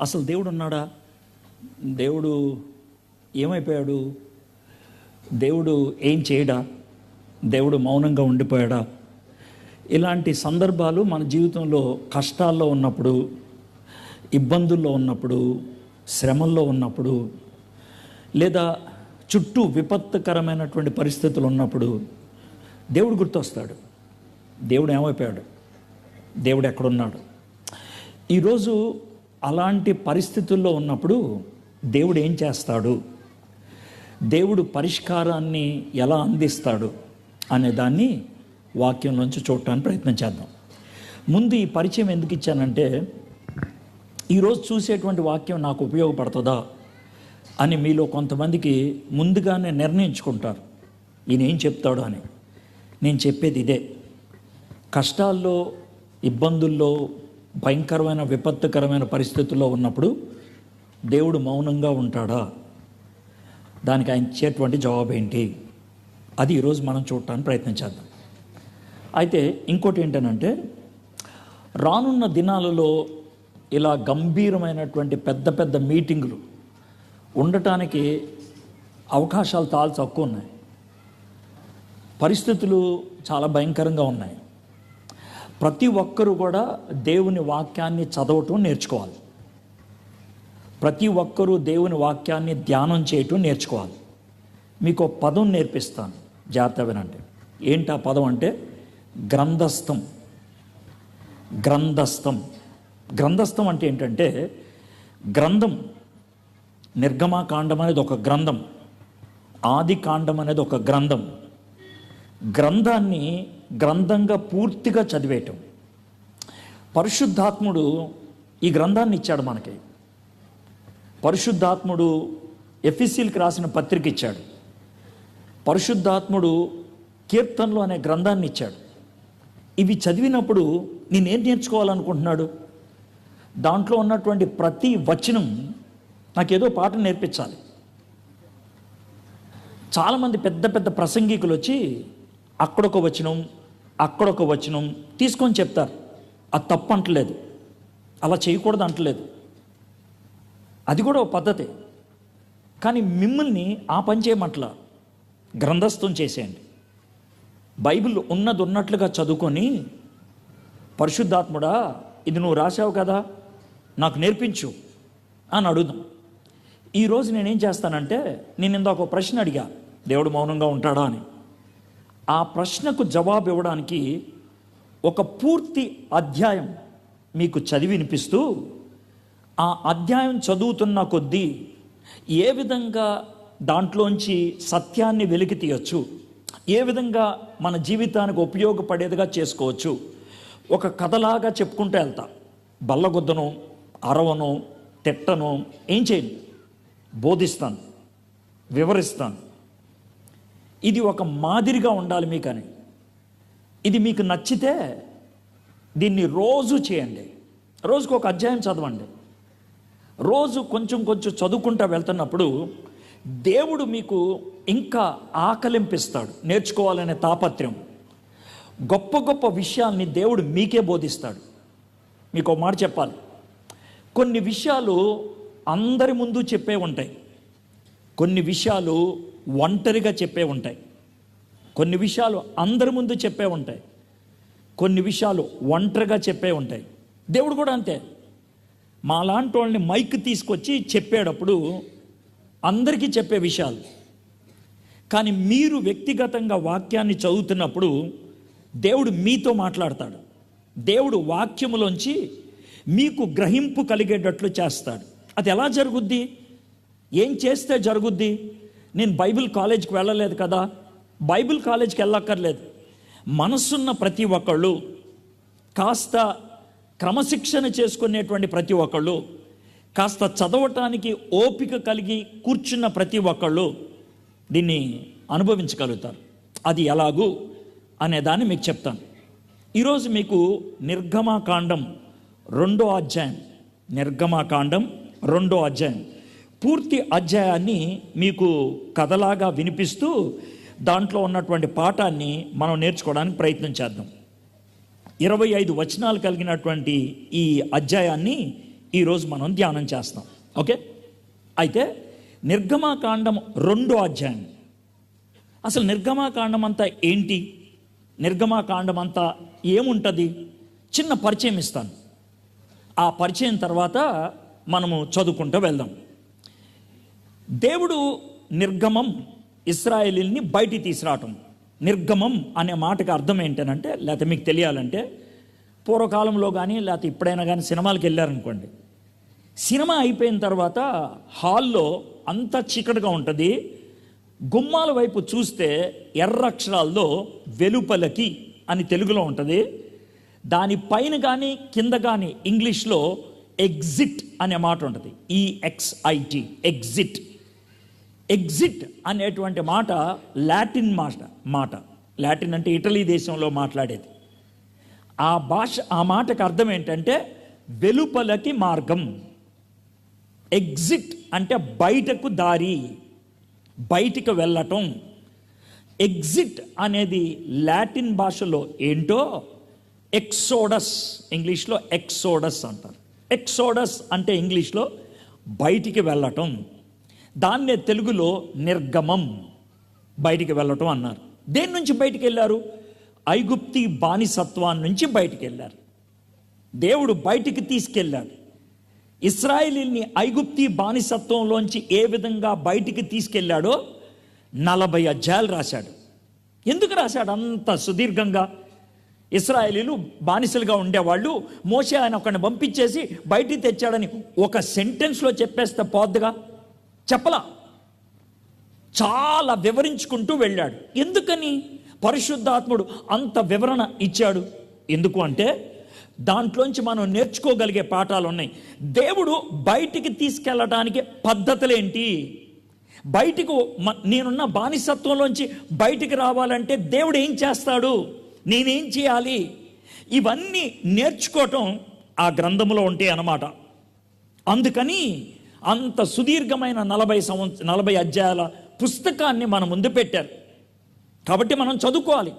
అసలు దేవుడు ఉన్నాడా దేవుడు ఏమైపోయాడు? దేవుడు ఏం చేయడా? దేవుడు మౌనంగా ఉండిపోయాడా? ఇలాంటి సందర్భాలు మన జీవితంలో కష్టాల్లో ఉన్నప్పుడు ఇబ్బందుల్లో ఉన్నప్పుడు శ్రమల్లో ఉన్నప్పుడు లేదా చుట్టూ విపత్తుకరమైనటువంటి పరిస్థితులు ఉన్నప్పుడు దేవుడు గుర్తొస్తాడు. దేవుడు ఏమైపోయాడు? దేవుడు ఎక్కడున్నాడు? ఈరోజు అలాంటి పరిస్థితుల్లో ఉన్నప్పుడు దేవుడు ఏం చేస్తాడు? దేవుడు పరిష్కారాన్ని ఎలా అందిస్తాడు అనే దాన్ని వాక్యం నుంచి చూడటానికి ప్రయత్నం చేద్దాం. ముందు ఈ పరిచయం ఎందుకు ఇచ్చానంటే ఈరోజు చూసేటువంటి వాక్యం నాకు ఉపయోగపడుతుందా అని మీలో కొంతమందికి ముందుగానే నిర్ణయించుకుంటారు. ఈయన ఏం చెప్తాడు అని. నేను చెప్పేది ఇదే. కష్టాల్లో ఇబ్బందుల్లో భయంకరమైన విపత్తుకరమైన పరిస్థితుల్లో ఉన్నప్పుడు దేవుడు మౌనంగా ఉంటాడా? దానికి ఆయన ఇచ్చేటువంటి జవాబు ఏంటి? అది ఈరోజు మనం చూడటానికి ప్రయత్నించేద్దాం అయితే ఇంకోటి ఏంటనంటే రానున్న దినాలలో ఇలా గంభీరమైనటువంటి పెద్ద పెద్ద మీటింగులు ఉండటానికి అవకాశాలు చాలా తక్కువ ఉన్నాయి. పరిస్థితులు చాలా భయంకరంగా ఉన్నాయి. ప్రతి ఒక్కరూ కూడా దేవుని వాక్యాన్ని చదవటం నేర్చుకోవాలి. ప్రతి ఒక్కరూ దేవుని వాక్యాన్ని ధ్యానం చేయటం నేర్చుకోవాలి. మీకు ఒక పదం నేర్పిస్తాను. జాగ్రత్త వినండి. ఏంటి ఆ పదం అంటే? గ్రంథస్థం. గ్రంథస్థం. గ్రంథస్థం అంటే ఏంటంటే గ్రంథం నిర్గమాకాండం అనేది ఒక గ్రంథం. ఆది కాండం అనేది ఒక గ్రంథం. గ్రంథాన్ని గ్రంథంగా పూర్తిగా చదివేయటం. పరిశుద్ధాత్ముడు ఈ గ్రంథాన్ని ఇచ్చాడు మనకి. పరిశుద్ధాత్ముడు ఎఫ్ఎస్సీలకు రాసిన పత్రిక ఇచ్చాడు. పరిశుద్ధాత్ముడు కీర్తనలు అనే గ్రంథాన్ని ఇచ్చాడు. ఇవి చదివినప్పుడు నేనేం నేర్చుకోవాలనుకుంటున్నాడు? దాంట్లో ఉన్నటువంటి ప్రతి వచనం నాకేదో పాఠం నేర్పించాలి. చాలామంది పెద్ద పెద్ద ప్రసంగికులు వచ్చి అక్కడొక వచనం అక్కడొక వచనం తీసుకొని చెప్తారు. అది తప్పు అంటలేదు అలా చేయకూడదు అంటలేదు. అది కూడా ఒక పద్ధతి. కానీ మిమ్మల్ని ఆ పని చేయమట్లా. గ్రంథస్థం చేసేయండి. బైబిల్ ఉన్నది ఉన్నట్లుగా చదువుకొని పరిశుద్ధాత్ముడా ఇది నువ్వు రాసావు కదా నాకు నేర్పించు అని అడుగుదాం. ఈరోజు నేనేం చేస్తానంటే నేను ఇందాక ఒక ప్రశ్న అడిగా. దేవుడు మౌనంగా ఉంటాడా అని. ఆ ప్రశ్నకు జవాబు ఇవ్వడానికి ఒక పూర్తి అధ్యాయం మీకు చదివి వినిపిస్తూ ఆ అధ్యాయం చదువుతున్న కొద్దీ ఏ విధంగా దాంట్లోంచి సత్యాన్ని వెలికి తీయచ్చు ఏ విధంగా మన జీవితానికి ఉపయోగపడేదిగా చేసుకోవచ్చు ఒక కథలాగా చెప్పుకుంటూ వెళ్తా బల్లగొద్దను అరవను తిట్టను ఏం చేయను బోధిస్తాను వివరిస్తాను. ఇది ఒక మాదిరిగా ఉండాలి మీకని. ఇది మీకు నచ్చితే దీన్ని రోజు చేయండి. రోజుకు ఒక అధ్యాయం చదవండి. రోజు కొంచెం కొంచెం చదువుకుంటా వెళ్తున్నప్పుడు దేవుడు మీకు ఇంకా ఆకలింపిస్తాడు. నేర్చుకోవాలనే తాపత్రయం. గొప్ప గొప్ప విషయాల్ని దేవుడు మీకే బోధిస్తాడు. మీకు ఒక మాట చెప్పాలి. కొన్ని విషయాలు అందరి ముందు చెప్పే ఉంటాయి. కొన్ని విషయాలు ఒంటరిగా చెప్పే ఉంటాయి. కొన్ని విషయాలు అందరి ముందు చెప్పే ఉంటాయి. కొన్ని విషయాలు ఒంటరిగా చెప్పే ఉంటాయి. దేవుడు కూడా అంతే. మా లాంటి వాళ్ళని మైక్ తీసుకొచ్చి చెప్పేటప్పుడు అందరికీ చెప్పే విషయాలు. కానీ మీరు వ్యక్తిగతంగా వాక్యాన్ని చదువుతున్నప్పుడు దేవుడు మీతో మాట్లాడతాడు. దేవుడు వాక్యములోంచి మీకు గ్రహింపు కలిగేటట్లు చేస్తాడు. అది ఎలా జరుగుద్ది? ఏం చేస్తే జరుగుద్ది? నేను బైబిల్ కాలేజ్కి వెళ్ళలేదు కదా. బైబిల్ కాలేజ్కి వెళ్ళక్కర్లేదు. మనసున్న ప్రతి ఒక్కళ్ళు కాస్త క్రమశిక్షణ చేసుకునేటువంటి ప్రతి ఒక్కళ్ళు కాస్త చదవటానికి ఓపిక కలిగి కూర్చున్న ప్రతి ఒక్కళ్ళు దీన్ని అనుభవించగలుగుతారు. అది ఎలాగూ అనే దాన్ని మీకు చెప్తాను. ఈరోజు మీకు నిర్గమాకాండం రెండో అధ్యాయం. నిర్గమాకాండం రెండో అధ్యాయం. పూర్తి అధ్యాయాన్ని మీకు కథలాగా వినిపిస్తూ దాంట్లో ఉన్నటువంటి పాఠాన్ని మనం నేర్చుకోవడానికి ప్రయత్నం చేద్దాం. ఇరవై ఐదు వచనాలు కలిగినటువంటి ఈ అధ్యాయాన్ని ఈరోజు మనం ధ్యానం చేస్తాం. ఓకే? అయితే నిర్గమాకాండం రెండో అధ్యాయం. అసలు నిర్గమాకాండం అంతా ఏంటి? నిర్గమాకాండం అంతా ఏముంటుంది? చిన్న పరిచయం ఇస్తాను. ఆ పరిచయం తర్వాత మనము చదువుకుంటూ వెళ్దాం. దేవుడు నిర్గమం ఇస్రాయేలీని బయటికి తీసుకురావటం. నిర్గమం అనే మాటకు అర్థం ఏంటనంటే లేకపోతే మీకు తెలియాలంటే పూర్వకాలంలో కానీ లేకపోతే ఇప్పుడైనా కానీ సినిమాలకు వెళ్ళారనుకోండి. సినిమా అయిపోయిన తర్వాత హాల్లో అంతా చీకటిగా ఉంటుంది. గుమ్మాల వైపు చూస్తే ఎర్ర అక్షరాల్లో వెలుపలకి అని తెలుగులో ఉంటుంది. దాని పైన కానీ కింద కానీ ఇంగ్లీష్లో ఎగ్జిట్ అనే మాట ఉంటుంది. ఈఎక్స్ఐటి ఎగ్జిట్. ఎగ్జిట్ అనేటువంటి మాట లాటిన్ మాట మాట. లాటిన్ అంటే ఇటలీ దేశంలో మాట్లాడేది. ఆ భాష ఆ మాటకు అర్థం ఏంటంటే వెలుపలకి మార్గం. ఎగ్జిట్ అంటే బయటకు దారి బయటికి వెళ్ళటం. ఎగ్జిట్ అనేది లాటిన్ భాషలో ఏంటో ఎక్సోడస్ ఇంగ్లీష్లో ఎక్సోడస్ అంటారు. ఎక్సోడస్ అంటే ఇంగ్లీష్లో బయటికి వెళ్ళటం. దాన్నే తెలుగులో నిర్గమం. బయటికి వెళ్ళటం అన్నారు. దేని నుంచి బయటికి వెళ్ళారు ఐగుప్తి బానిసత్వాన్ని నుంచి బయటికి వెళ్ళారు దేవుడు బయటికి తీసుకెళ్ళాడు. ఇస్రాయేలీల్ని ఐగుప్తి బానిసత్వంలోంచి ఏ విధంగా బయటికి తీసుకెళ్ళాడో నలభై అధ్యాయాలు రాశాడు. ఎందుకు రాశాడు? అంత సుదీర్ఘంగా. ఇస్రాయేలీలు బానిసలుగా ఉండేవాళ్ళు. మోసే ఆయన ఒకరిని పంపించేసి బయటికి తెచ్చాడని ఒక సెంటెన్స్లో చెప్పేస్తే పోద్దుగా? చెప్పలా. చాలా వివరించుకుంటూ వెళ్ళాడు. ఎందుకని? పరిశుద్ధాత్ముడు అంత వివరణ ఇచ్చాడు. ఎందుకు అంటే దాంట్లోంచి మనం నేర్చుకోగలిగే పాఠాలు ఉన్నాయి. దేవుడు బయటికి తీసుకెళ్ళటానికి పద్ధతులేంటి? బయటికి మ- నేనున్న బానిసత్వంలోంచి బయటికి రావాలంటే దేవుడు ఏం చేస్తాడు? నేనేం చేయాలి? ఇవన్నీ నేర్చుకోవటం ఆ గ్రంథంలో ఉంటాయి అన్నమాట. అందుకని అంత సుదీర్ఘమైన నలభై సంవత్సర నలభై అధ్యాయాల పుస్తకాన్ని మన ముందు పెట్టారు. కాబట్టి మనం చదువుకోవాలి.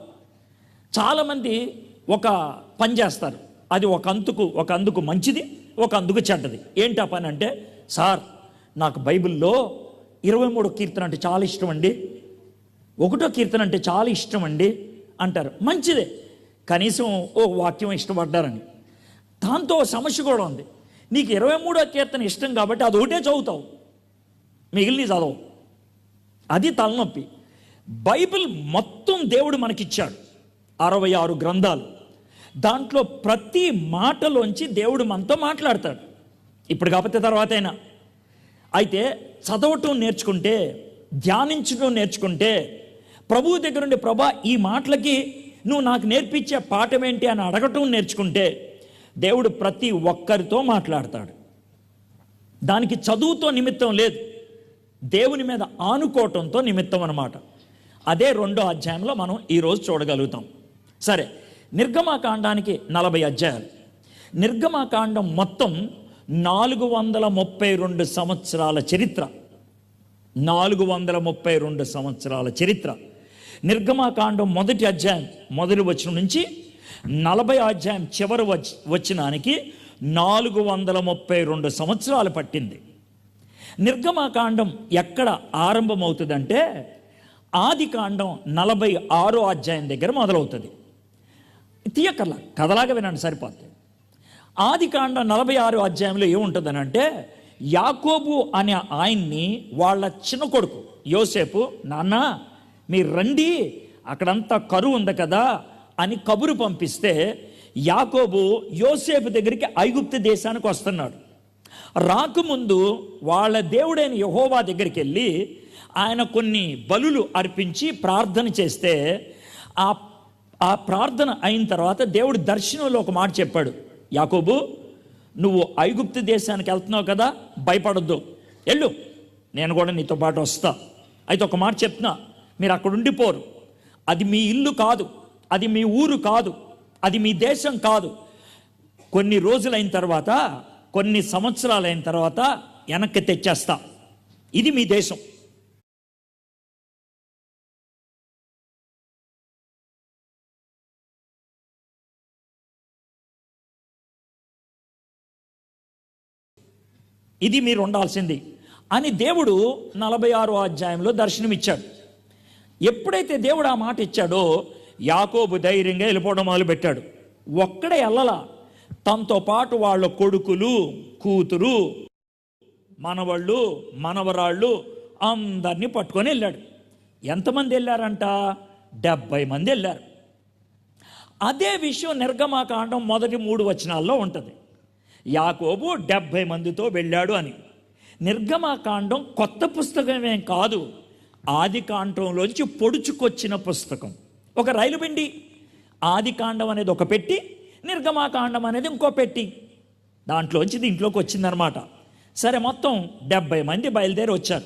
చాలామంది ఒక పని చేస్తారు. అది ఒక అంతుకు ఒక అందుకు మంచిది ఒక అందుకు చెడ్డది. ఏంటి ఆ పని అంటే సార్ నాకు బైబిల్లో ఇరవై మూడో కీర్తన అంటే చాలా ఇష్టం అండి. ఒకటో కీర్తన అంటే చాలా ఇష్టం అండి అంటారు. మంచిదే. కనీసం ఓ వాక్యం ఇష్టపడ్డారని. దాంతో సమస్య కూడా ఉంది. నీకు ఇరవై మూడో కీర్తన ఇష్టం కాబట్టి అది ఒకటే చదువుతావు. మిగిలిన చదవు అది తలనొప్పి. బైబిల్ మొత్తం దేవుడు మనకిచ్చాడు. అరవై ఆరు గ్రంథాలు. దాంట్లో ప్రతి మాటలోంచి దేవుడు మనతో మాట్లాడతాడు. ఇప్పుడు కాకపోతే తర్వాత అయినా. అయితే చదవటం నేర్చుకుంటే ధ్యానించడం నేర్చుకుంటే ప్రభువు దగ్గరుండి ప్రభా ఈ మాటలకి నువ్వు నాకు నేర్పించే పాఠం ఏంటి అని అడగటం నేర్చుకుంటే దేవుడు ప్రతి ఒక్కరితో మాట్లాడతాడు. దానికి చదువుతో నిమిత్తం లేదు. దేవుని మీద ఆనుకోవటంతో నిమిత్తం అన్నమాట. అదే రెండో అధ్యాయంలో మనం ఈరోజు చూడగలుగుతాం. సరే నిర్గమాకాండానికి నలభై అధ్యాయాలు. నిర్గమాకాండం మొత్తం నాలుగు వందల ముప్పై రెండు సంవత్సరాల చరిత్ర. నాలుగు వందల ముప్పై రెండు సంవత్సరాల చరిత్ర. నిర్గమాకాండం మొదటి అధ్యాయం మొదటి వచ్చిన నుంచి నలభై అధ్యాయం చివరి వచ్చి వచ్చినానికి నాలుగు వందల ముప్పై రెండు సంవత్సరాలు పట్టింది. నిర్గమాకాండం ఎక్కడ ఆరంభమవుతుందంటే ఆది కాండం నలభై ఆరో అధ్యాయం దగ్గర మొదలవుతుంది. తీయకర్ల కథలాగా వినండి సరిపోతుంది ఆది కాండం నలభై ఆరో అధ్యాయంలో ఏముంటుందని అంటే యాకోబు అనే ఆయన్ని వాళ్ళ చిన్న కొడుకు యోసేపు నాన్న మీరు రండి అక్కడంతా కరువు ఉంది కదా అని కబురు పంపిస్తే యాకోబు యోసేపు దగ్గరికి ఐగుప్తు దేశానికి వస్తున్నాడు. రాకముందు వాళ్ళ దేవుడైన యహోవా దగ్గరికి వెళ్ళి ఆయన కొన్ని బలులు అర్పించి ప్రార్థన చేస్తే ఆ ఆ ప్రార్థన అయిన తర్వాత దేవుడు దర్శనంలో ఒక మాట చెప్పాడు. యాకోబు నువ్వు ఐగుప్తు దేశానికి వెళ్తున్నావు కదా భయపడొద్దు. వెళ్ళు నేను కూడా నీతో పాటు వస్తా. అయితే ఒక మాట చెప్తున్నా మీరు అక్కడ ఉండిపోరు. అది మీ ఇల్లు కాదు. అది మీ ఊరు కాదు. అది మీ దేశం కాదు. కొన్ని రోజులైన తర్వాత కొన్ని సంవత్సరాలైన తర్వాత వెనక్కి తెచ్చేస్తా. ఇది మీ దేశం. ఇది మీరు ఉండాల్సింది. అని దేవుడు నలభై ఆరో అధ్యాయంలో దర్శనమిచ్చాడు. ఎప్పుడైతే దేవుడు ఆ మాట ఇచ్చాడో యాకోబు ధైర్యంగా వెళ్ళిపోవడం మొదలుపెట్టాడు. ఒక్కడే వెళ్ళలా తనతో పాటు వాళ్ళ కొడుకులు కూతురు మనవాళ్ళు మనవరాళ్ళు అందరినీ పట్టుకొని వెళ్ళాడు. ఎంతమంది వెళ్ళారంట? డెబ్బై మంది వెళ్ళారు. అదే విషయం నిర్గమాకాండం మొదటి మూడు వచనాల్లో ఉంటుంది. యాకోబు డెబ్బై మందితో వెళ్ళాడు అని. నిర్గమాకాండం కొత్త పుస్తకమేం కాదు. ఆది కాండంలోంచి పొడుచుకొచ్చిన పుస్తకం. ఒక రైలు పిండి ఆది కాండం అనేది ఒక పెట్టి నిర్గమాకాండం అనేది ఇంకో పెట్టి. దాంట్లోంచి దీంట్లోకి వచ్చిందనమాట సరే మొత్తం డెబ్బై మంది బయలుదేరి వచ్చారు.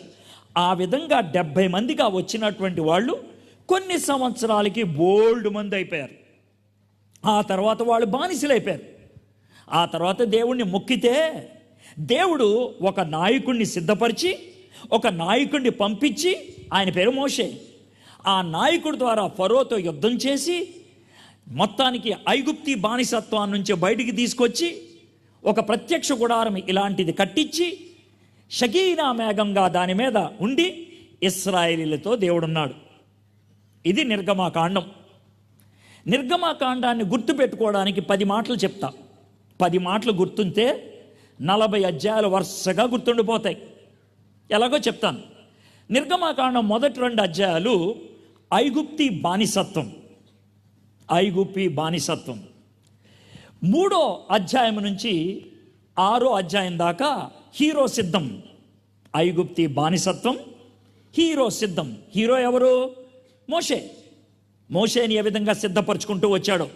ఆ విధంగా డెబ్బై మందిగా వచ్చినటువంటి వాళ్ళు కొన్ని సంవత్సరాలకి బోల్డ్ మంది అయిపోయారు. ఆ తర్వాత వాళ్ళు బానిసలైపోయారు. ఆ తర్వాత దేవుణ్ణి మొక్కితే దేవుడు ఒక నాయకుణ్ణి సిద్ధపరిచి ఒక నాయకుణ్ణి పంపించి ఆయన పేరు మోషే. ఆ నాయకుడి ద్వారా ఫరోతో యుద్ధం చేసి మొత్తానికి ఐగుప్తి బానిసత్వం నుంచి బయటికి తీసుకొచ్చి ఒక ప్రత్యక్ష గుడారం ఇలాంటిది కట్టించి షకీనా మేఘంగా దాని మీద ఉండి ఇస్రాయేలీలతో దేవుడున్నాడు. ఇది నిర్గమాకాండం. నిర్గమాకాండాన్ని గుర్తుపెట్టుకోవడానికి పది మాటలు చెప్తా. పది మాటలు గుర్తుంటే నలభై అధ్యాయాలు వరుసగా గుర్తుండిపోతాయి. ఎలాగో చెప్తాను. నిర్గమాకాండం మొదటి రెండు అధ్యాయాలు ఐగుప్తి బానిసత్వం. ఐగుప్తి బానిసత్వం. మూడో అధ్యాయం నుంచి ఆరో అధ్యాయం దాకా హీరో సిద్ధం. ఐగుప్తి బానిసత్వం హీరో సిద్ధం. హీరో ఎవరు? మోషే. మోషేని ఏ విధంగా సిద్ధపరచుకుంటూ వచ్చాడో.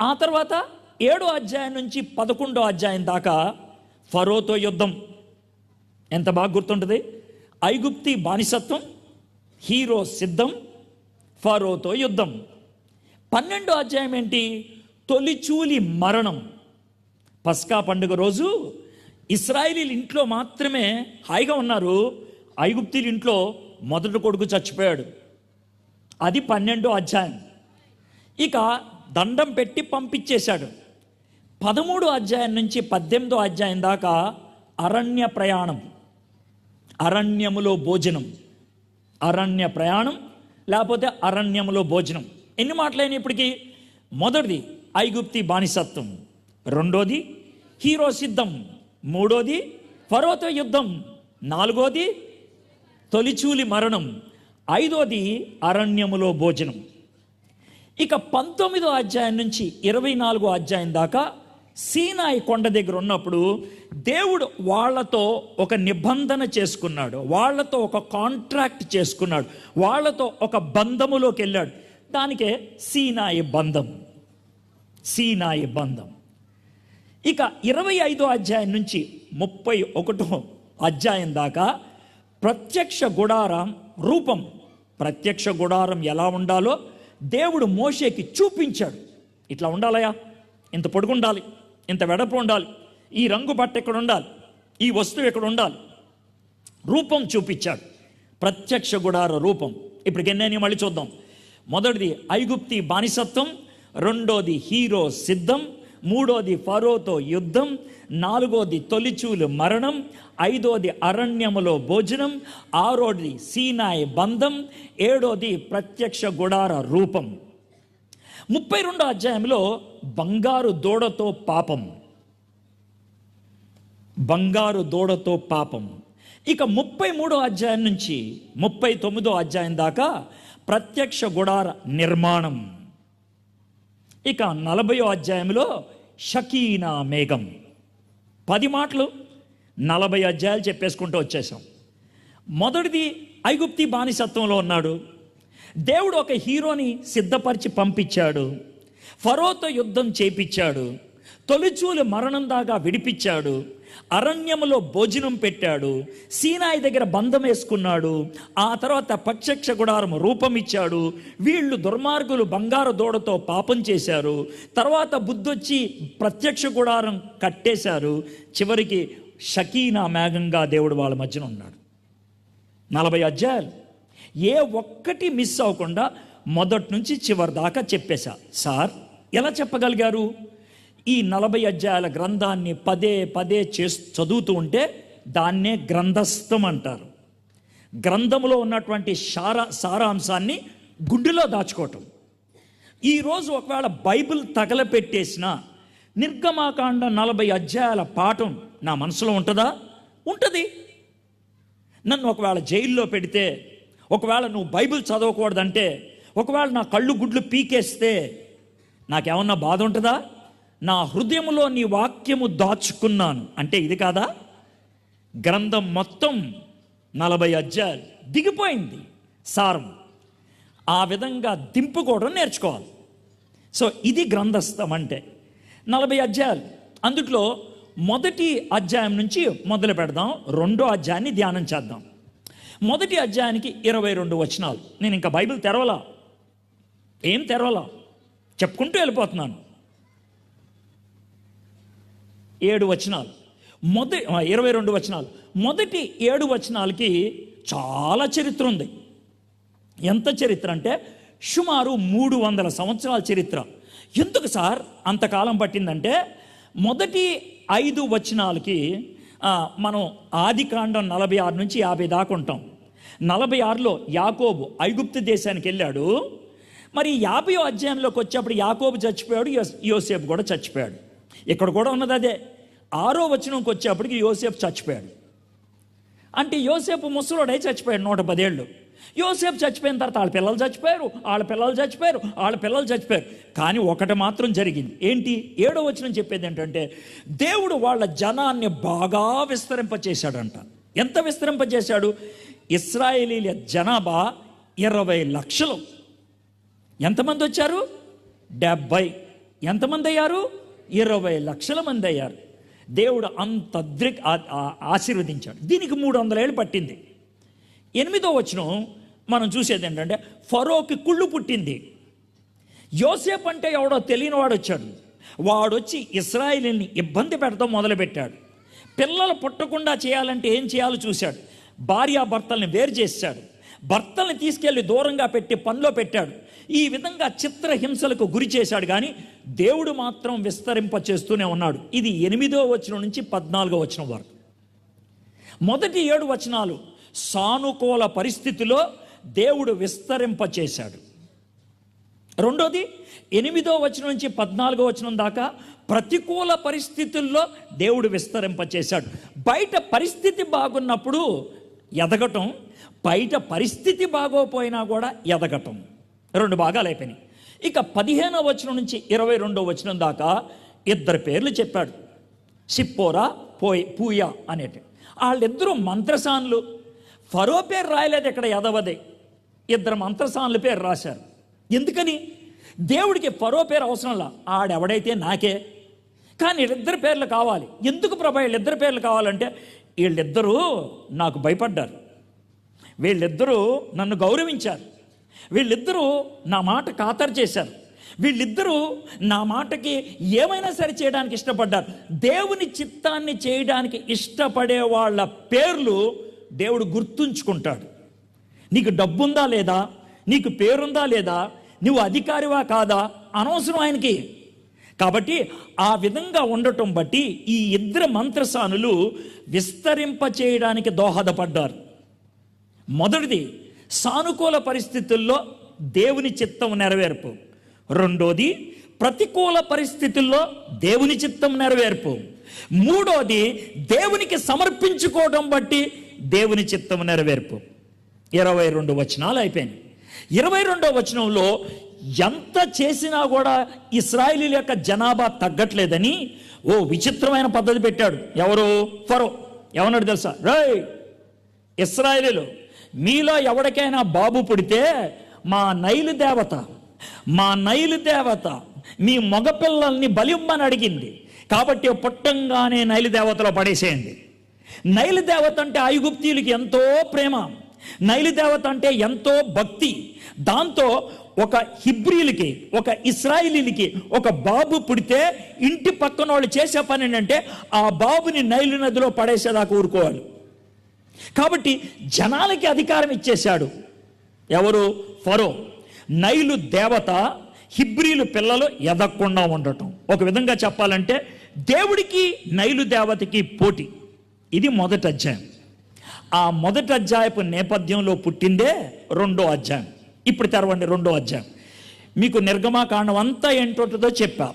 ఆ తర్వాత ఏడో అధ్యాయం నుంచి పదకొండో అధ్యాయం దాకా ఫరోతో యుద్ధం. ఎంత బాగా గుర్తుంటుంది? ఐగుప్తి బానిసత్వం హీరో సిద్ధం ఫరోతో యుద్ధం. పన్నెండో అధ్యాయం ఏంటి? తొలిచూలి మరణం. పస్కా పండుగ రోజు ఇస్రాయిలీలు ఇంట్లో మాత్రమే హాయిగా ఉన్నారు. ఐగుప్తీలు ఇంట్లో మొదటి కొడుకు చచ్చిపోయాడు. అది పన్నెండో అధ్యాయం. ఇక దండం పెట్టి పంపించేశాడు. పదమూడో అధ్యాయం నుంచి పద్దెనిమిదో అధ్యాయం దాకా అరణ్య ప్రయాణం. అరణ్యములో భోజనం. అరణ్య ప్రయాణం లేకపోతే అరణ్యములో భోజనం. ఎన్ని మాటలైనప్పటికీ మొదటిది ఐగుప్తి బానిసత్వం రెండోది హీరో సిద్ధం మూడోది పర్వత యుద్ధం నాలుగోది తొలిచూలి మరణం ఐదోది అరణ్యములో భోజనం. ఇక పంతొమ్మిదో అధ్యాయం నుంచి ఇరవై నాలుగో అధ్యాయం దాకా సీనాయి కొండ దగ్గర ఉన్నప్పుడు దేవుడు వాళ్ళతో ఒక నిబంధన చేసుకున్నాడు. వాళ్ళతో ఒక కాంట్రాక్ట్ చేసుకున్నాడు. వాళ్ళతో ఒక బంధములోకి వెళ్ళాడు. దానికే సీనాయి బంధం. సీనాయి బంధం. ఇక ఇరవై ఐదో అధ్యాయం నుంచి ముప్పై ఒకటో అధ్యాయం దాకా ప్రత్యక్ష గుడారం రూపం. ప్రత్యక్ష గుడారం ఎలా ఉండాలో దేవుడు మోషేకి చూపించాడు. ఇట్లా ఉండాలయా ఇంత పొడుగుండాలి. ఇంత వెడపు ఉండాలి. ఈ రంగు బట్ట ఇక్కడ ఉండాలి? ఈ వస్తువు ఇక్కడ ఉండాలి? రూపం చూపించాడు. ప్రత్యక్ష గుడార రూపం. ఇప్పుడు ఎన్నైనా మళ్ళీ చూద్దాం. మొదటిది ఐగుప్తి బానిసత్వం రెండోది హీరో సిద్ధం మూడోది ఫరోతో యుద్ధం నాలుగోది తొలిచూలు మరణం ఐదోది అరణ్యములో భోజనం ఆరోది సీనాయి బంధం ఏడోది ప్రత్యక్ష గుడార రూపం. ముప్పై రెండో అధ్యాయంలో బంగారు దూడతో పాపం. బంగారు దూడతో పాపం. ఇక ముప్పై మూడో అధ్యాయం నుంచి ముప్పై తొమ్మిదో అధ్యాయం దాకా ప్రత్యక్ష గుడార నిర్మాణం. ఇక నలభయో అధ్యాయంలో షకీనా మేఘం. పది మాటలు నలభై అధ్యాయాలు చెప్పేసుకుంటూ వచ్చేసాం మొదటిది ఐగుప్తి బానిసత్వంలో ఉన్నాడు. దేవుడు ఒక హీరోని సిద్ధపరిచి పంపించాడు. ఫరోతో యుద్ధం చేపించాడు. తొలిచూలు మరణం దాకా విడిపించాడు. అరణ్యములో భోజనం పెట్టాడు. సీనాయి దగ్గర బంధం వేసుకున్నాడు. ఆ తర్వాత ప్రత్యక్ష గుడారం రూపం ఇచ్చాడు వీళ్ళు దుర్మార్గులు బంగారు దూడతో పాపం చేశారు. తర్వాత బుద్ధొచ్చి ప్రత్యక్ష గుడారం కట్టేశారు. చివరికి షకీనా మేఘంగా దేవుడు వాళ్ళ మధ్యన ఉన్నాడు. నలభై అధ్యాయాలు. ఏ ఒక్కటి మిస్ అవ్వకుండా మొదటి నుంచి చివరి దాకా చెప్పేశా. సార్ ఎలా చెప్పగలిగారు? ఈ నలభై అధ్యాయాల గ్రంథాన్ని పదే పదే చేస్తూ చదువుతూ ఉంటే దాన్నే గ్రంథస్థం అంటారు. గ్రంథంలో ఉన్నటువంటి సారా సారాంశాన్ని గుండెలో దాచుకోవటం. ఈరోజు ఒకవేళ బైబిల్ తగలపెట్టేసిన నిర్గమాకాండ నలభై అధ్యాయాల పాఠం నా మనసులో ఉంటుందా? ఉంటుంది. నన్ను ఒకవేళ జైల్లో పెడితే ఒకవేళ నువ్వు బైబిల్ చదవకూడదంటే ఒకవేళ నా కళ్ళు గుడ్లు పీకేస్తే నాకేమన్నా బాధ ఉంటుందా? నా హృదయంలో నీ వాక్యము దాచుకున్నాను. అంటే ఇది కాదా? గ్రంథం మొత్తం నలభై అధ్యాయాలు. దిగిపోయింది సారం. ఆ విధంగా దింపుకోవడం నేర్చుకోవాలి. సో ఇది గ్రంథస్థం అంటే. నలభై అధ్యాయాలు. అందుట్లో మొదటి అధ్యాయం నుంచి మొదలు పెడదాం. రెండో అధ్యాయాన్ని ధ్యానం చేద్దాం. మొదటి అధ్యాయానికి ఇరవై రెండు వచనాలు. నేను ఇంకా బైబిల్ తెరవలా? ఏం తెరవలా? చెప్పుకుంటూ వెళ్ళిపోతున్నాను. ఏడు వచనాలు. మొదటి ఇరవై రెండు వచనాలు. మొదటి ఏడు వచనాలకి చాలా చరిత్ర ఉంది. ఎంత చరిత్ర అంటే సుమారు మూడు వందల సంవత్సరాల చరిత్ర. ఎందుకు సార్ అంతకాలం పట్టిందంటే మొదటి ఐదు వచనాలకి మనం ఆది కాండం నలభై ఆరు నుంచి యాభై దాకా ఉంటాం. నలభై ఆరులో యాకోబు ఐగుప్తు దేశానికి వెళ్ళాడు. మరి యాభై అధ్యాయంలోకి వచ్చేప్పుడు యాకోబు చచ్చిపోయాడు యోసేపు కూడా చచ్చిపోయాడు. ఇక్కడ కూడా ఉన్నది అదే. ఆరో వచనంకి వచ్చేప్పటికి యోసేపు చచ్చిపోయాడు. అంటే యోసేపు ముసలోడై చచ్చిపోయాడు నూట పదేళ్ళు. యోసేపు చచ్చిపోయిన తర్వాత వాళ్ళ పిల్లలు చచ్చిపోయారు వాళ్ళ పిల్లలు చచ్చిపోయారు వాళ్ళ పిల్లలు చచ్చిపోయారు. కానీ ఒకటి మాత్రం జరిగింది. ఏంటి? ఏడో వచ్చిన చెప్పేది ఏంటంటే దేవుడు వాళ్ళ జనాన్ని బాగా విస్తరింపచేశాడంట. ఎంత విస్తరింపజేశాడు ఇస్రాయేలీల జనాభా ఇరవై లక్షలు. ఎంతమంది వచ్చారు? డెబ్బై. ఎంతమంది అయ్యారు? ఇరవై లక్షల మంది అయ్యారు. దేవుడు అంత దృక్ ఆ- ఆశీర్వదించాడు. దీనికి మూడు వందల ఏళ్ళు పట్టింది. ఎనిమిదో వచనం మనం చూసేది ఏంటంటే ఫరోకి కుళ్ళు పుట్టింది. యోసేపు అంటే ఎవడో తెలియని వాడు వచ్చాడు. వాడొచ్చి ఇస్రాయిల్ని ఇబ్బంది పెడతాం మొదలుపెట్టాడు. పిల్లలు పుట్టకుండా చేయాలంటే ఏం చేయాలో చూశాడు. భార్యాభర్తల్ని వేరు చేశాడు. భర్తల్ని తీసుకెళ్ళి దూరంగా పెట్టి పనిలో పెట్టాడు. ఈ విధంగా చిత్రహింసలకు గురి చేశాడు కానీ దేవుడు మాత్రం విస్తరింప చేస్తూనే ఉన్నాడు. ఇది ఎనిమిదో వచనం నుంచి పద్నాలుగో వచనం వరకు. మొదటి ఏడు వచనాలు సానుకూల పరిస్థితిలో దేవుడు విస్తరింపచేశాడు. రెండోది ఎనిమిదో వచనం నుంచి పద్నాలుగో వచనం దాకా ప్రతికూల పరిస్థితుల్లో దేవుడు విస్తరింపచేశాడు. బయట పరిస్థితి బాగున్నప్పుడు ఎదగటం బయట పరిస్థితి బాగోపోయినా కూడా ఎదగటం. రెండు భాగాలు అయిపోయినాయి. ఇక పదిహేనో వచనం నుంచి ఇరవై రెండో వచనం దాకా ఇద్దరు పేర్లు చెప్పాడు. సిప్పోరా పోయ్ పూయా అనేటి. వాళ్ళిద్దరూ మంత్రసానులు. ఫరో పేరు రాయలేదు ఇక్కడ యదవదే. ఇద్దరు మంత్రసానుల పేరు రాశారు. ఎందుకని? దేవుడికి ఫరో పేరు అవసరంలా ఆడెవడైతే నాకే. కానీ వీళ్ళిద్దరు పేర్లు కావాలి. ఎందుకు ప్రభా వీళ్ళిద్దరు పేర్లు కావాలంటే వీళ్ళిద్దరూ నాకు భయపడ్డారు. వీళ్ళిద్దరూ నన్ను గౌరవించారు. వీళ్ళిద్దరూ నా మాట ఖాతరు చేశారు. వీళ్ళిద్దరూ నా మాటకి ఏమైనా సరే చేయడానికి ఇష్టపడ్డారు. దేవుని చిత్తాన్ని చేయడానికి ఇష్టపడే వాళ్ళ పేర్లు దేవుడు గుర్తుంచుకుంటాడు. నీకు డబ్బుందా లేదా? నీకు పేరుందా లేదా? నువ్వు అధికారివా కాదా? అనవసరం ఆయనకి. కాబట్టి ఆ విధంగా ఉండటం బట్టి ఈ ఇద్దరు మంత్రసానులు విస్తరింప చేయడానికి దోహదపడ్డారు. మొదటిది సానుకూల పరిస్థితుల్లో దేవుని చిత్తం నెరవేర్పు. రెండోది ప్రతికూల పరిస్థితుల్లో దేవుని చిత్తం నెరవేర్పు. మూడోది దేవునికి సమర్పించుకోవడం బట్టి దేవుని చిత్తం నెరవేర్పు. ఇరవై రెండు వచనాలు అయిపోయినాయి. ఇరవై రెండో వచనంలో ఎంత చేసినా కూడా ఇస్రాయిలీల యొక్క జనాభా తగ్గట్లేదని ఓ విచిత్రమైన పద్ధతి పెట్టాడు. ఎవరు? ఫరో. ఏమన్నాడు తెలుసా? రై ఇస్రాయిలీలు మీలో ఎవరికైనా బాబు పుడితే మా నైలు దేవత మా నైలు దేవత మీ మగపిల్లల్ని బలిమ్మని అడిగింది. కాబట్టి పుట్టంగానే నైలు దేవతలో పడేసేయండి. నైలు దేవత అంటే ఐగుప్తీయులకి ఎంతో ప్రేమ. నైలు దేవత అంటే ఎంతో భక్తి. దాంతో ఒక హిబ్రీలకి ఒక ఇస్రాయిలీలకి ఒక బాబు పుడితే ఇంటి పక్కన వాళ్ళు చేసే పని ఏంటంటే ఆ బాబుని నైలు నదిలో పడేసేదాకా ఊరుకోవాలి. కాబట్టి జనాలకి అధికారం ఇచ్చేశాడు. ఎవరు? ఫరో. నైలు దేవత హిబ్రీలు పిల్లలు ఎదగకుండా ఉండటం. ఒక విధంగా చెప్పాలంటే దేవుడికి నైలు దేవతకి పోటీ. ఇది మొదటి అధ్యాయం. ఆ మొదటి అధ్యాయపు నేపథ్యంలో పుట్టిందే రెండో అధ్యాయం. ఇప్పుడు తెరవండి రెండో అధ్యాయం. మీకు నిర్గమాకాండం అంతా ఏంటోటదో చెప్పా.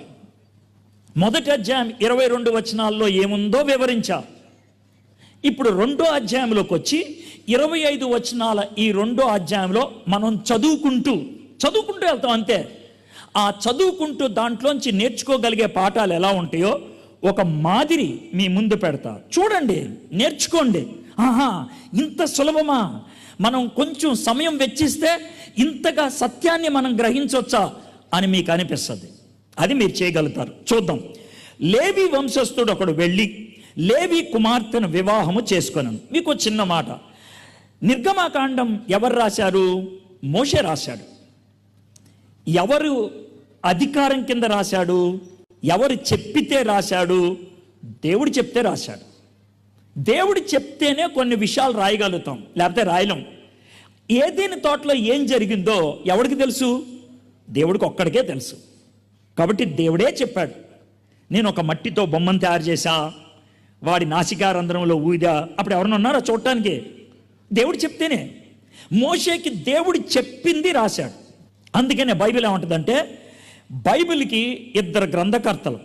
మొదటి అధ్యాయం ఇరవై రెండు వచనాల్లో ఏముందో వివరించా. ఇప్పుడు రెండో అధ్యాయంలోకి వచ్చి ఇరవై ఐదు వచనాల ఈ రెండో అధ్యాయంలో మనం చదువుకుంటూ చదువుకుంటూ వెళ్తాం అంతే. ఆ చదువుకుంటూ దాంట్లోంచి నేర్చుకోగలిగే పాఠాలు ఎలా ఉంటాయో ఒక మాదిరి మీ ముందు పెడతా. చూడండి నేర్చుకోండి. ఆహా ఇంత సులభమా? మనం కొంచెం సమయం వెచ్చిస్తే ఇంతగా సత్యాన్ని మనం గ్రహించవచ్చా అని మీకు అనిపిస్తుంది. అది మీరు చేయగలుగుతారు. చూద్దాం. లేవి వంశస్థుడు ఒకడు వెళ్ళి లేవి కుమార్తెను వివాహము చేసుకున్నాను మీకు చిన్న మాట. నిర్గమాకాండం ఎవరు రాశారు? మోషే రాశాడు. ఎవరు అధికారం కింద రాశాడు? ఎవరు చెప్పితే రాశాడు దేవుడు చెప్తే రాశాడు. దేవుడు చెప్తేనే కొన్ని విషయాలు రాయగలుగుతాం లేకపోతే రాయలేం. ఏదేని తోటలో ఏం జరిగిందో ఎవరికి తెలుసు? దేవుడికి ఒక్కడికే తెలుసు. కాబట్టి దేవుడే చెప్పాడు నేను ఒక మట్టితో బొమ్మను తయారు చేశా వాడి నాసికారంధ్రంలో ఊదా. అప్పుడు ఎవరన్నా ఉన్నారా చూడటానికి? దేవుడు చెప్తేనే. మోషేకి దేవుడు చెప్పింది రాశాడు. అందుకనే బైబిల్ ఏమంటుందంటే బైబిల్కి ఇద్దరు గ్రంథకర్తలు.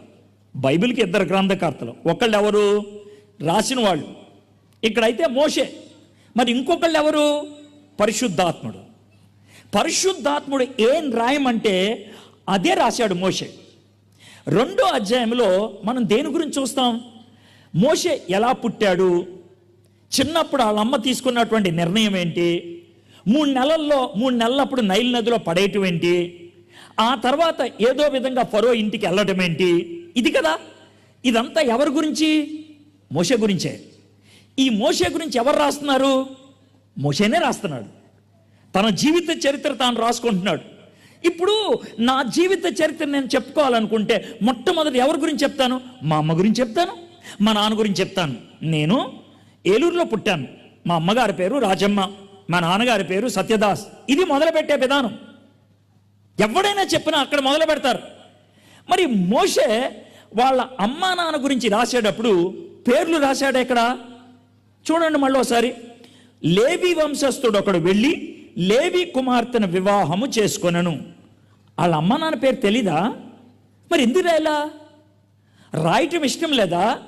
బైబిల్కి ఇద్దరు గ్రంథకర్తలు. ఒకళ్ళు ఎవరు రాసిన వాళ్ళు. ఇక్కడైతే మోషే. మరి ఇంకొకళ్ళు ఎవరు పరిశుద్ధాత్ముడు. పరిశుద్ధాత్ముడు ఏం రాయమంటే అదే రాశాడు మోషే. రెండో అధ్యాయంలో మనం దేని గురించి చూస్తాం? మోషే ఎలా పుట్టాడు? చిన్నప్పుడు వాళ్ళ అమ్మ తీసుకున్నటువంటి నిర్ణయం ఏంటి? మూడు నెలల్లో మూడు నెలలప్పుడు నైల్ నదిలో పడేయటం ఏంటి? ఆ తర్వాత ఏదో విధంగా ఫరో ఇంటికి వెళ్ళటం ఏంటి? ఇది కదా. ఇదంతా ఎవరి గురించి? మోషే గురించే. ఈ మోషే గురించి ఎవరు రాస్తున్నారు? మోషేనే రాస్తున్నాడు. తన జీవిత చరిత్ర తాను రాసుకుంటున్నాడు. ఇప్పుడు నా జీవిత చరిత్ర నేను చెప్పుకోవాలనుకుంటే మొట్టమొదటి ఎవరి గురించి చెప్తాను? మా అమ్మ గురించి చెప్తాను. మా నాన్న గురించి చెప్తాను. నేను ఏలూరులో పుట్టాను. మా అమ్మగారి పేరు రాజమ్మ. మా నాన్నగారి పేరు సత్యదాస్. ఇది మొదలుపెట్టే విధానం. ఎవడైనా చెప్పినా అక్కడ మొదలు పెడతారు. మరి మోషే వాళ్ళ అమ్మా నాన్న గురించి రాసేటప్పుడు పేర్లు రాశాడు ఎక్కడ చూడండి మళ్ళీ ఒకసారి. లేవి వంశస్థుడు ఒకడు వెళ్ళి లేవి కుమార్తెను వివాహము చేసుకొనను. వాళ్ళ అమ్మ నాన్న పేరు తెలీదా? మరి ఎందుకు రాయలా? రాయటం ఇష్టం లేదా?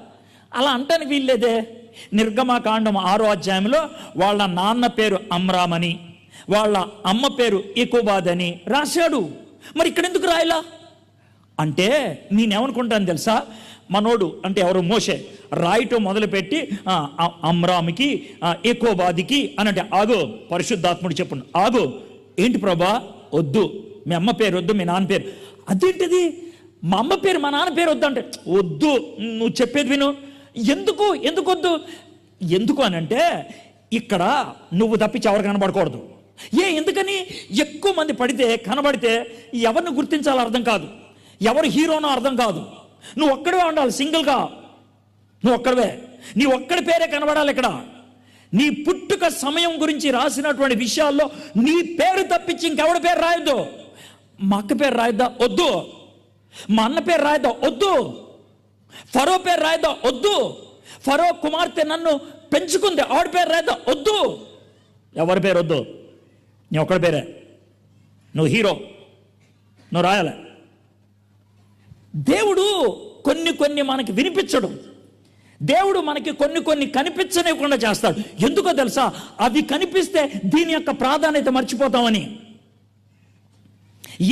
అలా అంటానికి వీల్లేదే. నిర్గమాకాండం ఆరో అధ్యాయంలో వాళ్ళ నాన్న పేరు అమ్రామని. వాళ్ళ అమ్మ పేరు ఇకోబాద్ అని రాశాడు. మరి ఇక్కడ ఎందుకు రాయలా? అంటే నేనేమనుకుంటాను తెలుసా? మనోడు అంటే ఎవరు? మోసే రాయటం మొదలుపెట్టి అమ్రామికి ఎకోబాదికి అని అంటే ఆగు పరిశుద్ధాత్ముడు చెప్పు ఆగు. ఏంటి ప్రభా? వద్దు. మీ అమ్మ పేరు వద్దు మీ నాన్న పేరు. అదేంటిది? మా అమ్మ పేరు మా నాన్న పేరు వద్దు అంటే వద్దు. నువ్వు చెప్పేది విను. ఎందుకు? ఎందుకు వద్దు? ఎందుకు అని అంటే ఇక్కడ నువ్వు తప్పించి ఎవరు కనబడకూడదు. ఏ ఎందుకని? ఎక్కువ మంది పడితే కనబడితే ఎవరిని గుర్తించాలో అర్థం కాదు. ఎవరు హీరోనో అర్థం కాదు. నువ్వు ఒక్కడే ఉండాలి సింగిల్గా. నువ్వు ఒక్కడవే. నీ ఒక్కడి పేరే కనబడాలి ఇక్కడ. నీ పుట్టుక సమయం గురించి రాసినటువంటి విషయాల్లో నీ పేరు తప్పించి ఇంకెవడి పేరు రాయొద్దు. మా అక్క పేరు రాయద్దా? వద్దు. మా అన్న పేరు రాయద్దా? వద్దు. ఫరో పేరు రాయద్దా? వద్దు. ఫరో కుమార్తె నన్ను పెంచుకుంది. ఆవిడ పేరు రాయద్దా? వద్దు. ఎవరి పేరు వద్దు? నీ ఒక్కడ పేరే నువ్వు హీరో నువ్వు రాయాలి దేవుడు కొన్ని కొన్ని మనకి వినిపించడు దేవుడు మనకి కొన్ని కొన్ని కనిపించనివ్వకుండా చేస్తాడు ఎందుకో తెలుసా అవి కనిపిస్తే దీని యొక్క ప్రాధాన్యత మర్చిపోతామని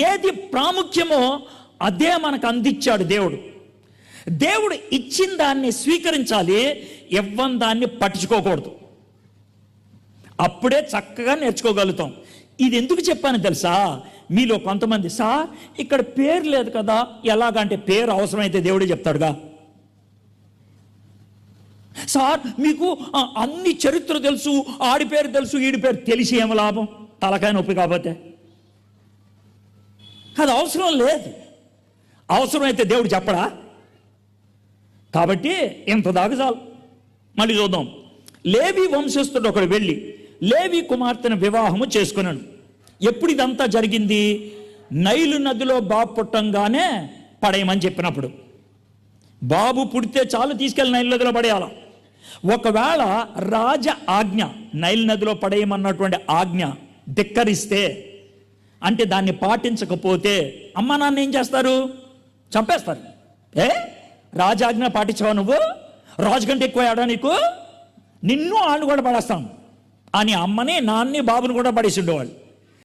ఏది ప్రాముఖ్యమో అదే మనకు అందించాడు దేవుడు దేవుడు ఇచ్చిన దాన్ని స్వీకరించాలి ఇవ్వని దాన్ని పట్టించుకోకూడదు అప్పుడే చక్కగా నేర్చుకోగలుగుతాం ఇది ఎందుకు చెప్పాను తెలుసా? మీలో కొంతమంది సార్ ఇక్కడ పేరు లేదు కదా ఎలాగంటే పేరు అవసరమైతే దేవుడే చెప్తాడుగా. సార్ మీకు అన్ని చరిత్ర తెలుసు ఆడి పేరు తెలుసు ఈడి పేరు తెలిసి ఏమి లాభం? తలకాయ నొప్పి కాకపోతే. అది అవసరం లేదు. అవసరమైతే దేవుడు చెప్పడా? కాబట్టి ఇంత దాకా చాలు. మళ్ళీ చూద్దాం. లేవి వంశస్థుడు ఒకడు వెళ్ళి లేవి కుమార్తెను వివాహము చేసుకున్నాడు. ఎప్పుడు ఇదంతా జరిగింది? నైలు నదిలో బాబు పుట్టంగానే పడేయమని చెప్పినప్పుడు. బాబు పుడితే చాలు తీసుకెళ్ళి నైలు నదిలో పడేయాల. ఒకవేళ రాజ ఆజ్ఞ నైల్ నదిలో పడేయమన్నటువంటి ఆజ్ఞ ధిక్కరిస్తే అంటే దాన్ని పాటించకపోతే అమ్మ నాన్న ఏం చేస్తారు? చంపేస్తారు. ఏ? రాజాజ్ఞ పాటించవా నువ్వు? రాజు కంటే ఎక్కువ ఆడా నీకు? నిన్ను ఆళ్ళు కూడా పడేస్తాను అని అమ్మని నాన్ని బాబుని కూడా పడేసి ఉండేవాళ్ళు